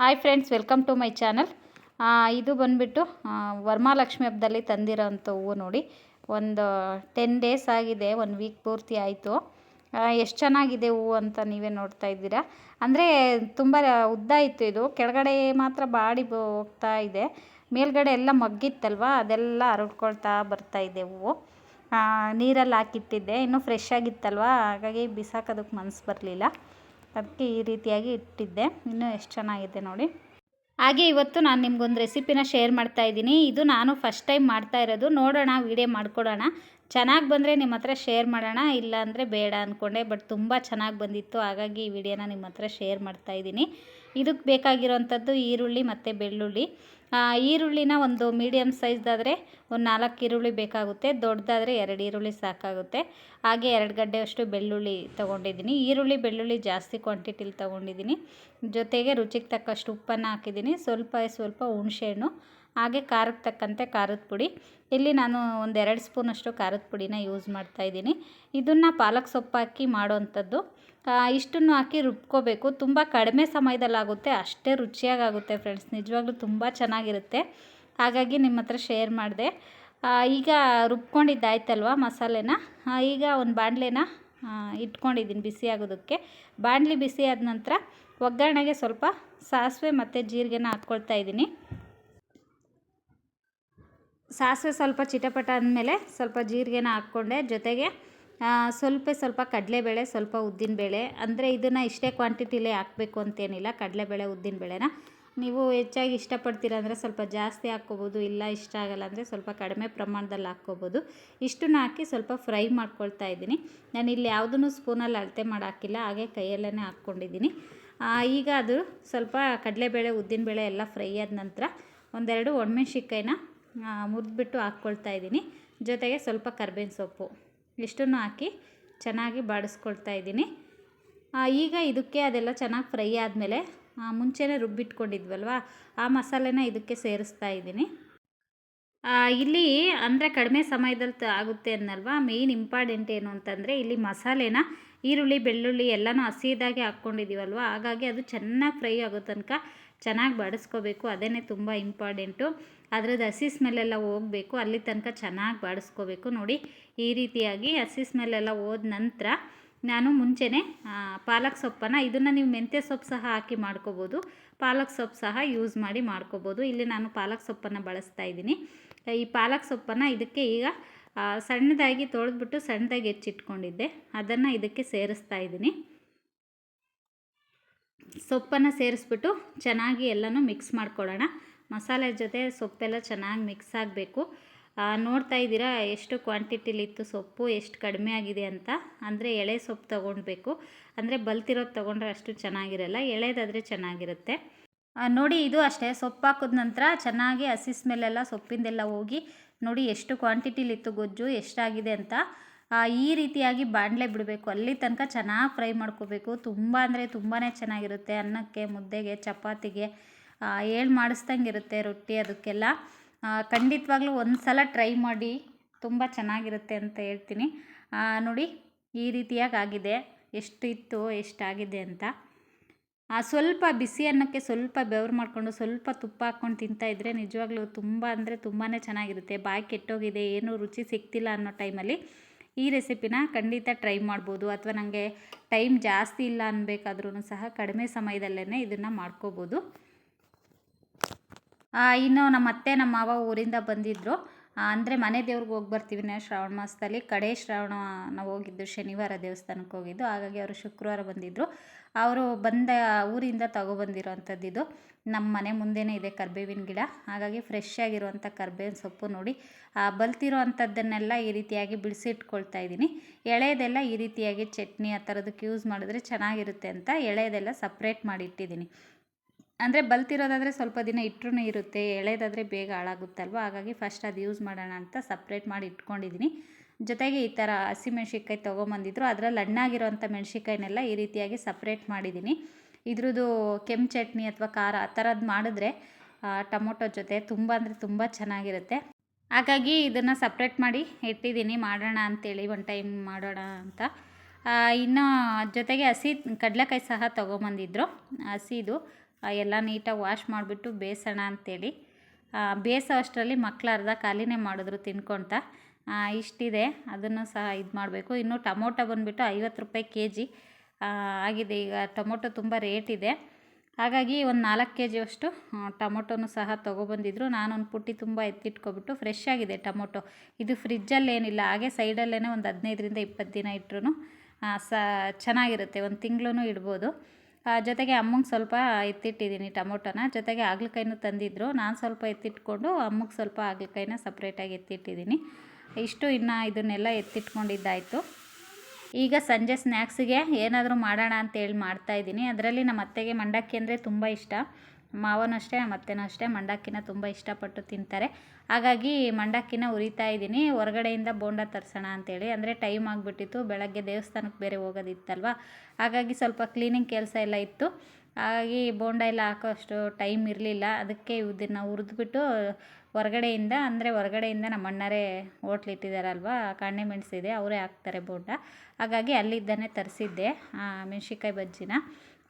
Hi friends welcome to my channel ಇದು ಬಂದುಬಿಟ್ಟು ವರಮಹಾಲಕ್ಷ್ಮಿ ಹಬ್ಬದಲ್ಲಿ ತಂದಿರೋಂಥ ಹೂವು ನೋಡಿ. ಒಂದು ಟೆನ್ ಡೇಸ್ ಆಗಿದೆ ಒಂದು ವೀಕ್ ಪೂರ್ತಿ ಆಯಿತು. ಎಷ್ಟು ಚೆನ್ನಾಗಿದೆ ಹೂವು ಅಂತ ನೀವೇ ನೋಡ್ತಾ ಇದ್ದೀರಾ? ಅಂದರೆ ತುಂಬ ಉದ್ದ ಇತ್ತು ಇದು. ಕೆಳಗಡೆ ಮಾತ್ರ ಬಾಡಿ ಹೋಗ್ತಾ ಇದೆ. ಮೇಲ್ಗಡೆ ಎಲ್ಲ ಮಗ್ಗಿತ್ತಲ್ವ? ಅದೆಲ್ಲ ಅರಳ್ಕೊಳ್ತಾ ಬರ್ತಾ ಇದೆ ಹೂವು. ನೀರಲ್ಲಿ ಹಾಕಿಟ್ಟಿದ್ದೆ. ಇನ್ನೂ ಫ್ರೆಶ್ ಆಗಿತ್ತಲ್ವ? ಹಾಗಾಗಿ ಬಿಸಾಕೋದಕ್ಕೆ ಮನಸ್ಸು ಬರಲಿಲ್ಲ. ಅದಕ್ಕೆ ಈ ರೀತಿಯಾಗಿ ಇಟ್ಟಿದ್ದೆ. ಇನ್ನೂ ಎಷ್ಟು ಚೆನ್ನಾಗಿದೆ ನೋಡಿ. ಹಾಗೆ ಇವತ್ತು ನಾನು ನಿಮ್ಗೊಂದು ರೆಸಿಪಿನ ಶೇರ್ ಮಾಡ್ತಾ ಇದ್ದೀನಿ. ಇದು ನಾನು ಫಸ್ಟ್ ಟೈಮ್ ಮಾಡ್ತಾ ಇರೋದು. ನೋಡೋಣ, ವಿಡಿಯೋ ಮಾಡ್ಕೊಡೋಣ. ಚೆನ್ನಾಗಿ ಬಂದರೆ ನಿಮ್ಮ ಹತ್ರ ಶೇರ್ ಮಾಡೋಣ, ಇಲ್ಲ ಅಂದರೆ ಬೇಡ ಅಂದ್ಕೊಂಡೆ ಬಟ್ ತುಂಬ ಚೆನ್ನಾಗಿ ಬಂದಿತ್ತು. ಹಾಗಾಗಿ ಈ ವಿಡಿಯೋನ ನಿಮ್ಮ ಹತ್ರ ಶೇರ್ ಮಾಡ್ತಾ ಇದ್ದೀನಿ. ಇದಕ್ಕೆ ಬೇಕಾಗಿರೋವಂಥದ್ದು ಈರುಳ್ಳಿ ಮತ್ತು ಬೆಳ್ಳುಳ್ಳಿ. ಈರುಳ್ಳಿನ ಒಂದು ಮೀಡಿಯಮ್ ಸೈಜ್ದಾದರೆ ಒಂದು ನಾಲ್ಕು ಈರುಳ್ಳಿ ಬೇಕಾಗುತ್ತೆ ದೊಡ್ಡದಾದರೆ ಎರಡು ಈರುಳ್ಳಿ ಸಾಕಾಗುತ್ತೆ. ಹಾಗೆ ಎರಡು ಗಡ್ಡೆಯಷ್ಟು ಬೆಳ್ಳುಳ್ಳಿ ತೊಗೊಂಡಿದ್ದೀನಿ. ಈರುಳ್ಳಿ, ಬೆಳ್ಳುಳ್ಳಿ ಜಾಸ್ತಿ ಕ್ವಾಂಟಿಟಿಲಿ ತೊಗೊಂಡಿದ್ದೀನಿ. ಜೊತೆಗೆ ರುಚಿಗೆ ತಕ್ಕಷ್ಟು ಉಪ್ಪನ್ನು ಹಾಕಿದ್ದೀನಿ. ಸ್ವಲ್ಪ ಸ್ವಲ್ಪ ಹುಣಸೆಹಣ್ಣು. ಹಾಗೆ ಖಾರಕ್ಕೆ ತಕ್ಕಂತೆ ಖಾರದ ಪುಡಿ. ಇಲ್ಲಿ ನಾನು ಒಂದೆರಡು ಸ್ಪೂನ್ ಸ್ಪೂನಷ್ಟು ಖಾರದ ಪುಡಿನ ಯೂಸ್ ಮಾಡ್ತಾ ಇದ್ದೀನಿ. ಇದನ್ನು ಪಾಲಕ್ ಸೊಪ್ಪು ಹಾಕಿ ಮಾಡೋವಂಥದ್ದು ಇಷ್ಟನ್ನು ಹಾಕಿ ರುಬ್ಕೋಬೇಕು. ತುಂಬ ಕಡಿಮೆ ಸಮಯದಲ್ಲಾಗುತ್ತೆ. ಅಷ್ಟೇ ರುಚಿಯಾಗುತ್ತೆ ಫ್ರೆಂಡ್ಸ್ ನಿಜವಾಗ್ಲೂ ತುಂಬ ಚೆನ್ನಾಗಿರುತ್ತೆ. ಹಾಗಾಗಿ ನಿಮ್ಮ ಹತ್ರ ಶೇರ್ ಮಾಡಿದೆ. ಈಗ ರುಬ್ಕೊಂಡಿದ್ದಾಯ್ತಲ್ವ ಮಸಾಲೆನ? ಈಗ ಒಂದು ಬಾಣಲೆನ ಇಟ್ಕೊಂಡಿದ್ದೀನಿ ಬಿಸಿ ಆಗೋದಕ್ಕೆ. ಬಾಣಲಿ ಬಿಸಿ ಆದ ನಂತರ ಒಗ್ಗರಣೆಗೆ ಸ್ವಲ್ಪ ಸಾಸಿವೆ ಮತ್ತು ಜೀರಿಗೆನ ಹಾಕ್ಕೊಳ್ತಾ ಇದ್ದೀನಿ. ಸಾಸಿವೆ ಸ್ವಲ್ಪ ಚಿಟಪಟ ಅಂದಮೇಲೆ ಸ್ವಲ್ಪ ಜೀರಿಗೆನ ಹಾಕ್ಕೊಂಡೆ. ಜೊತೆಗೆ ಸ್ವಲ್ಪ ಸ್ವಲ್ಪ ಕಡಲೆಬೇಳೆ, ಸ್ವಲ್ಪ ಉದ್ದಿನಬೇಳೆ. ಅಂದರೆ ಇದನ್ನು ಇಷ್ಟೇ ಕ್ವಾಂಟಿಟಿಲೇ ಹಾಕಬೇಕು ಅಂತೇನಿಲ್ಲ. ಕಡಲೆಬೇಳೆ, ಉದ್ದಿನಬೇಳೆನ. ನೀವು ಹೆಚ್ಚಾಗಿ ಇಷ್ಟಪಡ್ತೀರ ಅಂದರೆ ಸ್ವಲ್ಪ ಜಾಸ್ತಿ ಹಾಕ್ಕೋಬೋದು, ಇಲ್ಲ ಇಷ್ಟ ಆಗಲ್ಲ ಅಂದರೆ ಸ್ವಲ್ಪ ಕಡಿಮೆ ಪ್ರಮಾಣದಲ್ಲಿ ಹಾಕ್ಕೋಬೋದು. ಇಷ್ಟನ್ನು ಹಾಕಿ ಸ್ವಲ್ಪ ಫ್ರೈ ಮಾಡ್ಕೊಳ್ತಾ ಇದ್ದೀನಿ. ನಾನು ಇಲ್ಲಿ ಯಾವುದನ್ನು ಸ್ಪೂನಲ್ಲಿ ಅಳತೆ ಮಾಡಿ ಹಾಕಿಲ್ಲ ಹಾಗೆ ಕೈಯಲ್ಲೇ ಹಾಕ್ಕೊಂಡಿದ್ದೀನಿ. ಈಗ ಅದು ಸ್ವಲ್ಪ ಕಡಲೆಬೇಳೆ, ಉದ್ದಿನಬೇಳೆ ಎಲ್ಲ ಫ್ರೈ ಆದ ನಂತರ ಒಂದೆರಡು ಒಣಮೆಣ್ಸಿನ್ಕಾಯಿನ ಮುರಿದ್ಬಿಟ್ಟು ಹಾಕ್ಕೊಳ್ತಾ ಇದ್ದೀನಿ. ಜೊತೆಗೆ ಸ್ವಲ್ಪ ಕರ್ಬೇವಿನ ಸೊಪ್ಪು. ಇಷ್ಟನ್ನು ಹಾಕಿ ಚೆನ್ನಾಗಿ ಬಾಡಿಸ್ಕೊಳ್ತಾ ಇದ್ದೀನಿ. ಈಗ ಇದಕ್ಕೆ ಅದೆಲ್ಲ ಚೆನ್ನಾಗಿ ಫ್ರೈ ಆದಮೇಲೆ ಮುಂಚೆನೇ ರುಬ್ಬಿಟ್ಕೊಂಡಿದ್ವಲ್ವ, ಆ ಮಸಾಲೆನ ಇದಕ್ಕೆ ಸೇರಿಸ್ತಾ ಇದ್ದೀನಿ. ಇಲ್ಲಿ ಅಂದರೆ ಕಡಿಮೆ ಸಮಯದಲ್ಲಿ ಆಗುತ್ತೆ ಅನ್ನಲ್ವಾ ಮೇಯ್ನ್ ಇಂಪಾರ್ಟೆಂಟ್ ಏನು ಅಂತಂದರೆ ಇಲ್ಲಿ ಮಸಾಲೆನ ಈರುಳ್ಳಿ, ಬೆಳ್ಳುಳ್ಳಿ ಎಲ್ಲನೂ ಹಸಿದಾಗೆ ಹಾಕ್ಕೊಂಡಿದ್ದೀವಲ್ವ ಹಾಗಾಗಿ ಅದು ಚೆನ್ನಾಗಿ ಫ್ರೈ ಆಗೋ ತನಕ ಚೆನ್ನಾಗಿ ಬಾಡಿಸ್ಕೋಬೇಕು ಅದೇ ತುಂಬ ಇಂಪಾರ್ಟೆಂಟು ಅದ್ರದ್ದು ಹಸಿ ಸ್ಮೆಲ್ಲೆಲ್ಲ ಹೋಗಬೇಕು, ಅಲ್ಲಿ ತನಕ ಚೆನ್ನಾಗಿ ಬಾಡಿಸ್ಕೋಬೇಕು. ನೋಡಿ, ಈ ರೀತಿಯಾಗಿ ಹಸಿ ಸ್ಮೆಲ್ಲೆಲ್ಲ ಹೋದ ನಂತರ ನಾನು ಮುಂಚೆನೇ ಪಾಲಕ್ ಸೊಪ್ಪನ್ನು, ಇದನ್ನು ನೀವು ಮೆಂತ್ಯ ಸೊಪ್ಪು ಸಹ ಹಾಕಿ ಮಾಡ್ಕೋಬೋದು. ಪಾಲಕ್ ಸೊಪ್ಪು ಸಹ ಯೂಸ್ ಮಾಡಿ ಮಾಡ್ಕೋಬೋದು. ಇಲ್ಲಿ ನಾನು ಪಾಲಕ್ ಸೊಪ್ಪನ್ನು ಬಳಸ್ತಾ ಇದ್ದೀನಿ. ಈ ಪಾಲಕ್ ಸೊಪ್ಪನ್ನು ಇದಕ್ಕೆ ಈಗ ಸಣ್ಣದಾಗಿ ತೊಳೆದ್ಬಿಟ್ಟು ಸಣ್ಣದಾಗಿ ಹೆಚ್ಚಿಟ್ಕೊಂಡಿದ್ದೆ. ಅದನ್ನು ಇದಕ್ಕೆ ಸೇರಿಸ್ತಾ ಇದ್ದೀನಿ. ಸೊಪ್ಪನ್ನು ಸೇರಿಸ್ಬಿಟ್ಟು ಚೆನ್ನಾಗಿ ಎಲ್ಲನೂ ಮಿಕ್ಸ್ ಮಾಡ್ಕೊಳ್ಳೋಣ. ಮಸಾಲೆ ಜೊತೆ ಸೊಪ್ಪೆಲ್ಲ ಚೆನ್ನಾಗಿ ಮಿಕ್ಸ್ ಆಗಬೇಕು. ನೋಡ್ತಾ ಇದ್ದೀರಾ ಎಷ್ಟು ಕ್ವಾಂಟಿಟಿಲಿತ್ತು ಸೊಪ್ಪು, ಎಷ್ಟು ಕಡಿಮೆ ಆಗಿದೆ ಅಂತ? ಅಂದರೆ ಎಳೆ ಸೊಪ್ಪು ತೊಗೊಳ್ಬೇಕು ಅಂದರೆ ಬಲ್ತಿರೋದು ತೊಗೊಂಡ್ರೆ ಅಷ್ಟು ಚೆನ್ನಾಗಿರಲ್ಲ, ಎಳೆದಾದರೆ ಚೆನ್ನಾಗಿರುತ್ತೆ. ನೋಡಿ, ಇದು ಅಷ್ಟೇ. ಸೊಪ್ಪು ಹಾಕಿದ ನಂತರ ಚೆನ್ನಾಗಿ ಹಸಿ ಸ್ಮೆಲ್ಲೆಲ್ಲ ಸೊಪ್ಪಿಂದೆಲ್ಲ ಹೋಗಿ ನೋಡಿ ಎಷ್ಟು ಕ್ವಾಂಟಿಟಿಲಿತ್ತು ಗೊಜ್ಜು, ಎಷ್ಟಾಗಿದೆ ಅಂತ. ಈ ರೀತಿಯಾಗಿ ಬಾಣಲೆ ಬಿಡಬೇಕು. ಅಲ್ಲಿ ತನಕ ಚೆನ್ನಾಗಿ ಫ್ರೈ ಮಾಡ್ಕೋಬೇಕು. ತುಂಬ ಅಂದರೆ ತುಂಬಾ ಚೆನ್ನಾಗಿರುತ್ತೆ ಅನ್ನಕ್ಕೆ, ಮುದ್ದೆಗೆ, ಚಪಾತಿಗೆ. ಏಳು ಮಾಡಿಸ್ದಂಗೆ ಇರುತ್ತೆ ರೊಟ್ಟಿ ಅದಕ್ಕೆಲ್ಲ. ಖಂಡಿತವಾಗ್ಲೂ ಒಂದು ಸಲ ಟ್ರೈ ಮಾಡಿ ತುಂಬ ಚೆನ್ನಾಗಿರುತ್ತೆ ಅಂತ ಹೇಳ್ತೀನಿ. ನೋಡಿ ಈ ರೀತಿಯಾಗಿ ಆಗಿದೆ. ಎಷ್ಟು ಇತ್ತು ಎಷ್ಟಾಗಿದೆ ಅಂತ. ಸ್ವಲ್ಪ ಬಿಸಿ ಅನ್ನಕ್ಕೆ ಸ್ವಲ್ಪ ಬೆವರು ಮಾಡಿಕೊಂಡು ಸ್ವಲ್ಪ ತುಪ್ಪ ಹಾಕ್ಕೊಂಡು ತಿಂತಾ ಇದ್ದರೆ ನಿಜವಾಗ್ಲೂ ತುಂಬ ಅಂದರೆ ತುಂಬಾ ಚೆನ್ನಾಗಿರುತ್ತೆ. ಬಾಯಿ ಕೆಟ್ಟೋಗಿದೆ, ಏನೂ ರುಚಿ ಸಿಗ್ತಿಲ್ಲ ಅನ್ನೋ ಟೈಮಲ್ಲಿ ಈ ರೆಸಿಪಿನ ಖಂಡಿತ ಟ್ರೈ ಮಾಡ್ಬೋದು. ಅಥವಾ ನನಗೆ ಟೈಮ್ ಜಾಸ್ತಿ ಇಲ್ಲ ಅನ್ಬೇಕಾದ್ರೂ ಸಹ ಕಡಿಮೆ ಸಮಯದಲ್ಲೇ ಇದನ್ನು ಮಾಡ್ಕೋಬೋದು. ಇನ್ನು ನಮ್ಮ ಅತ್ತೆ ನಮ್ಮ ಮಾವ ಊರಿಂದ ಬಂದಿದ್ದರು ಅಂದರೆ ಮನೆ ದೇವ್ರಿಗೆ ಹೋಗಿ ಬರ್ತೀವಿ ನಾವು ಶ್ರಾವಣ ಮಾಸದಲ್ಲಿ. ಕಡೆ ಶ್ರಾವಣ ನಾವು ಹೋಗಿದ್ದು, ಶನಿವಾರ ದೇವಸ್ಥಾನಕ್ಕೆ ಹೋಗಿದ್ದು. ಹಾಗಾಗಿ ಅವರು ಶುಕ್ರವಾರ ಬಂದಿದ್ದರು ಅವರು ಬಂದ ಊರಿಂದ ತಗೊಬಂದಿರೋವಂಥದ್ದು ಇದು ನಮ್ಮ ಮನೆ ಮುಂದೆನೇ ಇದೆ ಕರ್ಬೇವಿನ ಗಿಡ. ಹಾಗಾಗಿ ಫ್ರೆಶ್ ಆಗಿರುವಂಥ ಕರ್ಬೇವಿನ ಸೊಪ್ಪು ನೋಡಿ. ಬಲ್ತಿರೋ ಅಂಥದ್ದನ್ನೆಲ್ಲ ಈ ರೀತಿಯಾಗಿ ಬಿಡಿಸಿಟ್ಕೊಳ್ತಾ ಇದ್ದೀನಿ. ಎಳೆದೆಲ್ಲ ಈ ರೀತಿಯಾಗಿ ಚಟ್ನಿ ಆ ಥರದಕ್ಕೆ ಯೂಸ್ ಮಾಡಿದ್ರೆ ಚೆನ್ನಾಗಿರುತ್ತೆ ಅಂತ ಎಳೆದೆಲ್ಲ ಸಪ್ರೇಟ್ ಮಾಡಿ ಇಟ್ಟಿದ್ದೀನಿ ಅಂದರೆ ಬಲ್ತಿರೋದಾದರೆ ಸ್ವಲ್ಪ ದಿನ ಇಟ್ಟರೂ ಇರುತ್ತೆ, ಎಳೆದಾದರೆ ಬೇಗ ಹಾಳಾಗುತ್ತಲ್ವ? ಹಾಗಾಗಿ ಫಸ್ಟ್ ಅದು ಯೂಸ್ ಮಾಡೋಣ ಅಂತ ಸಪ್ರೇಟ್ ಮಾಡಿ ಇಟ್ಕೊಂಡಿದ್ದೀನಿ ಜೊತೆಗೆ ಈ ಥರ ಹಸಿಮೆಣ್ಸಿನ್ಕಾಯಿ ತೊಗೊಂಬಂದಿದ್ರು. ಅದರಲ್ಲಿ ಹಣ್ಣಾಗಿರೋಂಥ ಮೆಣ್ಸಿನ್ಕಾಯಿನೆಲ್ಲ ಈ ರೀತಿಯಾಗಿ ಸಪ್ರೇಟ್ ಮಾಡಿದ್ದೀನಿ ಇದ್ರದ್ದು ಕೆಂಪು ಚಟ್ನಿ ಅಥವಾ ಖಾರ ಆ ಥರದ್ದು ಮಾಡಿದ್ರೆ ಟೊಮೊಟೊ ಜೊತೆ ತುಂಬ ಅಂದರೆ ತುಂಬ ಚೆನ್ನಾಗಿರುತ್ತೆ. ಹಾಗಾಗಿ ಇದನ್ನು ಸಪ್ರೇಟ್ ಮಾಡಿ ಇಟ್ಟಿದ್ದೀನಿ ಮಾಡೋಣ ಅಂತೇಳಿ ಒನ್ ಟೈಮ್ ಮಾಡೋಣ ಅಂತ. ಇನ್ನು ಜೊತೆಗೆ ಹಸಿ ಕಡಲೆಕಾಯಿ ಸಹ ತೊಗೊಂಬಂದಿದ್ರು. ಹಸಿದು. ಎಲ್ಲ ನೀಟಾಗಿ ವಾಶ್ ಮಾಡಿಬಿಟ್ಟು ಬೇಯಿಸೋಣ ಅಂತೇಳಿ. ಆ, ಬೇಯಿಸೋ ಅಷ್ಟರಲ್ಲಿ ಮಕ್ಕಳು ಅರ್ಧ ಖಾಲಿನೇ ಮಾಡಿದ್ರು ತಿನ್ಕೊತಾ ಇಷ್ಟಿದೆ. ಅದನ್ನು ಸಹ ಇದು ಮಾಡಬೇಕು. ಇನ್ನು ಟೊಮೊಟೊ ಬಂದುಬಿಟ್ಟು ಐವತ್ತು ರೂಪಾಯಿ ಕೆ ಜಿ ಆಗಿದೆ. ಈಗ ಟೊಮೊಟೊ ತುಂಬ ರೇಟ್ ಇದೆ. ಹಾಗಾಗಿ ಒಂದು ನಾಲ್ಕು ಕೆ ಜಿಯಷ್ಟು ಟೊಮೊಟೊನು ಸಹ ತೊಗೊಬಂದಿದ್ರು. ನಾನೊಂದು ಪುಟ್ಟಿ ತುಂಬ ಎತ್ತಿಟ್ಕೊಬಿಟ್ಟು ಫ್ರೆಶ್ ಆಗಿದೆ ಟೊಮೊಟೊ. ಇದು ಫ್ರಿಜ್ಜಲ್ಲಿ ಏನಿಲ್ಲ ಹಾಗೆ ಸೈಡಲ್ಲೇ ಒಂದು ಹದಿನೈದರಿಂದ ಇಪ್ಪತ್ತು ದಿನ ಇಟ್ಟರು ಸ ಚೆನ್ನಾಗಿರುತ್ತೆ. ಒಂದು ತಿಂಗಳೂ ಇಡ್ಬೋದು. ಜೊತೆಗೆ ಅಮ್ಮಂಗೆ ಸ್ವಲ್ಪ ಎತ್ತಿಟ್ಟಿದ್ದೀನಿ ಟೊಮೊಟೊನ. ಜೊತೆಗೆ ಹಾಗಲಕಾಯಿನೂ ತಂದಿದ್ದರು ನಾನು ಸ್ವಲ್ಪ ಎತ್ತಿಟ್ಕೊಂಡು ಅಮ್ಮಗೆ ಸ್ವಲ್ಪ ಹಾಗಲಕಾಯಿನ ಸಪ್ರೇಟಾಗಿ ಎತ್ತಿಟ್ಟಿದ್ದೀನಿ. ಇಷ್ಟು ಇನ್ನು ಇದನ್ನೆಲ್ಲ ಎತ್ತಿಟ್ಕೊಂಡಿದ್ದಾಯಿತು. ಈಗ ಸಂಜೆ ಸ್ನ್ಯಾಕ್ಸಿಗೆ ಏನಾದರೂ ಮಾಡೋಣ ಅಂತೇಳಿ ಮಾಡ್ತಾಯಿದ್ದೀನಿ ಅದರಲ್ಲಿ ನಮ್ಮ ಅತ್ತೆಗೆ ಮಂಡಕ್ಕಿ ಅಂದರೆ ತುಂಬ ಇಷ್ಟ. ಮಾವನೂ ಅಷ್ಟೇ ಅತ್ತೆನೂ ಅಷ್ಟೇ ಮಂಡಕ್ಕಿನ ತುಂಬ ಇಷ್ಟಪಟ್ಟು ತಿಂತಾರೆ. ಹಾಗಾಗಿ ಮಂಡಕ್ಕಿನ ಉರಿತಾ ಇದ್ದೀನಿ. ಹೊರಗಡೆಯಿಂದ ಬೋಂಡ ತರಿಸೋಣ ಅಂತೇಳಿ. ಅಂದರೆ ಟೈಮ್ ಆಗಿಬಿಟ್ಟಿತ್ತು. ಬೆಳಗ್ಗೆ ದೇವಸ್ಥಾನಕ್ಕೆ ಬೇರೆ ಹೋಗೋದಿತ್ತಲ್ವ? ಹಾಗಾಗಿ ಸ್ವಲ್ಪ ಕ್ಲೀನಿಂಗ್ ಕೆಲಸ ಎಲ್ಲ ಇತ್ತು. ಹಾಗಾಗಿ ಬೋಂಡ ಎಲ್ಲ ಹಾಕೋ ಅಷ್ಟು ಟೈಮ್ ಇರಲಿಲ್ಲ. ಅದಕ್ಕೆ ಇದನ್ನು ಹುರಿದ್ಬಿಟ್ಟು ಹೊರಗಡೆಯಿಂದ, ಅಂದರೆ ಹೊರಗಡೆಯಿಂದ ನಮ್ಮ ಅಣ್ಣರೇ ಹೋಟ್ಲ್ ಇಟ್ಟಿದ್ದಾರಲ್ವ, ಕಾಣೆ ಮೆಣಸಿದೆ, ಅವರೇ ಹಾಕ್ತಾರೆ ಬೋಂಡ. ಹಾಗಾಗಿ ಅಲ್ಲಿದ್ದಾನೆ ತರಿಸಿದ್ದೆ ಮೆಣಸಿನ್ಕಾಯಿ ಬಜ್ಜಿನ.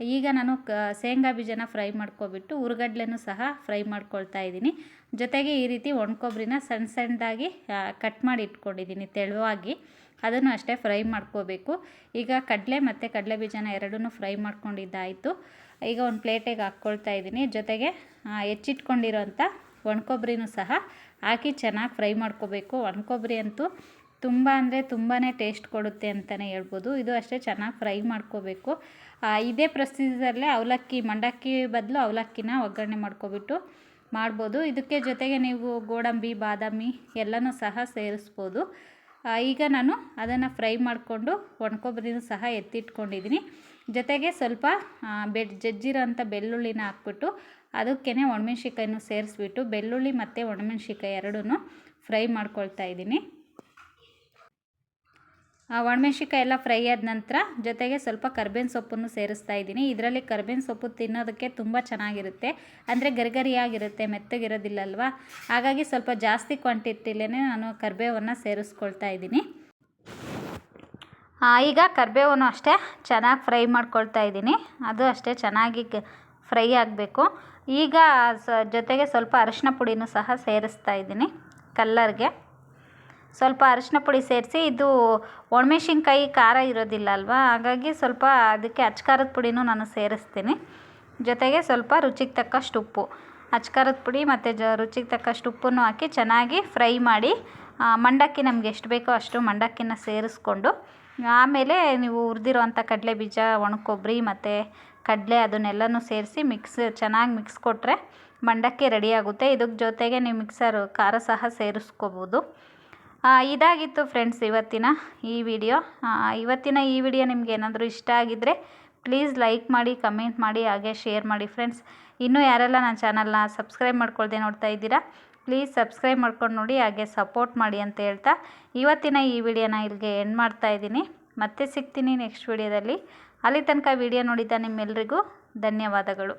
ಈಗ ನಾನು ಕ, ಶೇಂಗಾ ಬೀಜನ ಫ್ರೈ ಮಾಡ್ಕೊಬಿಟ್ಟು ಹುರ್ಗಡ್ಲೆನೂ ಸಹ ಫ್ರೈ ಮಾಡ್ಕೊಳ್ತಾ ಇದ್ದೀನಿ. ಜೊತೆಗೆ ಈ ರೀತಿ ಒಣಕೊಬ್ಬರಿನ ಸಣ್ಣ ಸಣ್ಣದಾಗಿ ಕಟ್ ಮಾಡಿ ಇಟ್ಕೊಂಡಿದ್ದೀನಿ ತೆಳುವಾಗಿ. ಅದನ್ನು ಅಷ್ಟೇ ಫ್ರೈ ಮಾಡ್ಕೋಬೇಕು. ಈಗ ಕಡಲೆ ಮತ್ತು ಕಡಲೆ ಬೀಜನ ಎರಡನ್ನೂ ಫ್ರೈ ಮಾಡ್ಕೊಂಡಿದ್ದಾಯಿತು. ಈಗ ಒಂದು ಪ್ಲೇಟಿಗೆ ಹಾಕ್ಕೊಳ್ತಾ ಇದ್ದೀನಿ. ಜೊತೆಗೆ ಹೆಚ್ಚಿಟ್ಕೊಂಡಿರೋಂಥ ಒಣಕೊಬ್ಬರಿನೂ ಸಹ ಹಾಕಿ ಚೆನ್ನಾಗಿ ಫ್ರೈ ಮಾಡ್ಕೋಬೇಕು. ಒಣಕೊಬ್ಬರಿ ಅಂತೂ ತುಂಬ ಅಂದರೆ ತುಂಬಾ ಟೇಸ್ಟ್ ಕೊಡುತ್ತೆ ಅಂತಲೇ ಹೇಳ್ಬೋದು. ಇದು ಅಷ್ಟೇ ಚೆನ್ನಾಗಿ ಫ್ರೈ ಮಾಡ್ಕೋಬೇಕು. ಇದೇ ಪ್ರೊಸೀಜರಲ್ಲೇ ಅವಲಕ್ಕಿ, ಮಂಡಕ್ಕಿ ಬದಲು ಅವಲಕ್ಕಿನ ಒಗ್ಗರಣೆ ಮಾಡ್ಕೊಬಿಟ್ಟು ಮಾಡ್ಬೋದು. ಇದಕ್ಕೆ ಜೊತೆಗೆ ನೀವು ಗೋಡಂಬಿ, ಬಾದಾಮಿ ಎಲ್ಲನೂ ಸಹ ಸೇರಿಸ್ಬೋದು. ಈಗ ನಾನು ಅದನ್ನು ಫ್ರೈ ಮಾಡಿಕೊಂಡು ಒಣಕೊಬ್ಬರಿನೂ ಸಹ ಎತ್ತಿಟ್ಕೊಂಡಿದ್ದೀನಿ ಜೊತೆಗೆ ಸ್ವಲ್ಪ ಬೆಡ್ ಜಜ್ಜಿರೋ ಅಂಥ ಬೆಳ್ಳುಳ್ಳಿನ ಹಾಕ್ಬಿಟ್ಟು ಅದಕ್ಕೇ ಒಣಮೆಣ್ಸಿಕಾಯನ್ನು ಸೇರಿಸ್ಬಿಟ್ಟು ಬೆಳ್ಳುಳ್ಳಿ ಮತ್ತು ಒಣಮೆಣ್ಸಿಕಾಯಿ ಎರಡೂ ಫ್ರೈ ಮಾಡ್ಕೊಳ್ತಾ ಇದ್ದೀನಿ ಒಣಮೆಣ್ಸಿಕಾಯಿ ಎಲ್ಲ ಫ್ರೈ ಆದ ನಂತರ ಜೊತೆಗೆ ಸ್ವಲ್ಪ ಕರ್ಬೇವಿನ ಸೊಪ್ಪನ್ನು ಸೇರಿಸ್ತಾ ಇದ್ದೀನಿ. ಇದರಲ್ಲಿ ಕರ್ಬೇವಿನ ಸೊಪ್ಪು ತಿನ್ನೋದಕ್ಕೆ ತುಂಬ ಚೆನ್ನಾಗಿರುತ್ತೆ. ಅಂದರೆ ಗರಿಗರಿಯಾಗಿರುತ್ತೆ, ಮೆತ್ತಗಿರೋದಿಲ್ಲಲ್ವಾ? ಹಾಗಾಗಿ ಸ್ವಲ್ಪ ಜಾಸ್ತಿ ಕ್ವಾಂಟಿಟಿಲೇ ನಾನು ಕರ್ಬೇವನ್ನು ಸೇರಿಸ್ಕೊಳ್ತಾ ಇದ್ದೀನಿ. ಈಗ ಕರ್ಬೇವನ್ನು ಅಷ್ಟೇ ಚೆನ್ನಾಗಿ ಫ್ರೈ ಮಾಡ್ಕೊಳ್ತಾ ಇದ್ದೀನಿ. ಅದು ಅಷ್ಟೇ ಚೆನ್ನಾಗಿ ಫ್ರೈ ಆಗಬೇಕು. ಈಗ ಜೊತೆಗೆ ಸ್ವಲ್ಪ ಅರಿಶಿನ ಪುಡಿನೂ ಸಹ ಸೇರಿಸ್ತಾ ಇದ್ದೀನಿ ಕಲ್ಲರ್ಗೆ. ಸ್ವಲ್ಪ ಅರಿಶಿನ ಪುಡಿ ಸೇರಿಸಿ ಇದು ಒಣಮೆಣ್ಸಿನ್ಕಾಯಿ ಖಾರ ಇರೋದಿಲ್ಲ ಅಲ್ವಾ? ಹಾಗಾಗಿ ಸ್ವಲ್ಪ ಅದಕ್ಕೆ ಅಚ್ಕಾರದ ಪುಡಿನೂ ನಾನು ಸೇರಿಸ್ತೀನಿ. ಜೊತೆಗೆ ಸ್ವಲ್ಪ ರುಚಿಗೆ ತಕ್ಕಷ್ಟು ಉಪ್ಪು. ಅಚ್ಕಾರದ ಪುಡಿ ಮತ್ತು ಜ ರುಚಿಗೆ ತಕ್ಕಷ್ಟು ಉಪ್ಪನ್ನು ಹಾಕಿ ಚೆನ್ನಾಗಿ ಫ್ರೈ ಮಾಡಿ ಮಂಡಕ್ಕಿ ನಮ್ಗೆ ಎಷ್ಟು ಬೇಕೋ ಅಷ್ಟು ಮಂಡಕ್ಕಿನ ಸೇರಿಸ್ಕೊಂಡು, ಆಮೇಲೆ ನೀವು ಹುರಿದಿರೋವಂಥ ಕಡಲೆ ಬೀಜ, ಒಣಕೊಬ್ಬರಿ ಮತ್ತು ಕಡಲೆ ಅದನ್ನೆಲ್ಲನೂ ಸೇರಿಸಿ ಮಿಕ್ಸ್ ಚೆನ್ನಾಗಿ ಮಿಕ್ಸ್ ಕೊಟ್ಟರೆ ಮಂಡಕ್ಕಿ ರೆಡಿಯಾಗುತ್ತೆ ಇದಕ್ಕೆ ಜೊತೆಗೆ ನೀವು ಮಿಕ್ಸರ್ ಖಾರ ಸಹ ಸೇರಿಸ್ಕೋಬೋದು. ಇದಾಗಿತ್ತು ಫ್ರೆಂಡ್ಸ್ ಇವತ್ತಿನ ಈ ವಿಡಿಯೋ ಇವತ್ತಿನ ಈ ವಿಡಿಯೋ ನಿಮ್ಗೆ ಏನಾದರೂ ಇಷ್ಟ ಆಗಿದ್ದರೆ ಪ್ಲೀಸ್ ಲೈಕ್ ಮಾಡಿ ಕಮೆಂಟ್ ಮಾಡಿ, ಹಾಗೆ ಶೇರ್ ಮಾಡಿ ಫ್ರೆಂಡ್ಸ್ ಇನ್ನೂ ಯಾರೆಲ್ಲ ನನ್ನ ಚಾನಲ್ನ ಸಬ್ಸ್ಕ್ರೈಬ್ ಮಾಡ್ಕೊಳ್ದೆ ನೋಡ್ತಾ ಇದ್ದೀರಾ ಪ್ಲೀಸ್ ಸಬ್ಸ್ಕ್ರೈಬ್ ಮಾಡ್ಕೊಂಡು ನೋಡಿ, ಹಾಗೆ ಸಪೋರ್ಟ್ ಮಾಡಿ ಅಂತ ಹೇಳ್ತಾ ಇವತ್ತಿನ ಈ ವಿಡಿಯೋನ ಇಲ್ಲಿಗೆ ಎಂಡ್ ಮಾಡ್ತಾ ಇದ್ದೀನಿ. ಮತ್ತೆ ಸಿಗ್ತೀನಿ ನೆಕ್ಸ್ಟ್ ವಿಡಿಯೋದಲ್ಲಿ ಅಲ್ಲಿ ತನಕ ವಿಡಿಯೋ ನೋಡಿದ್ದ ನಿಮ್ಮೆಲ್ಲರಿಗೂ ಧನ್ಯವಾದಗಳು.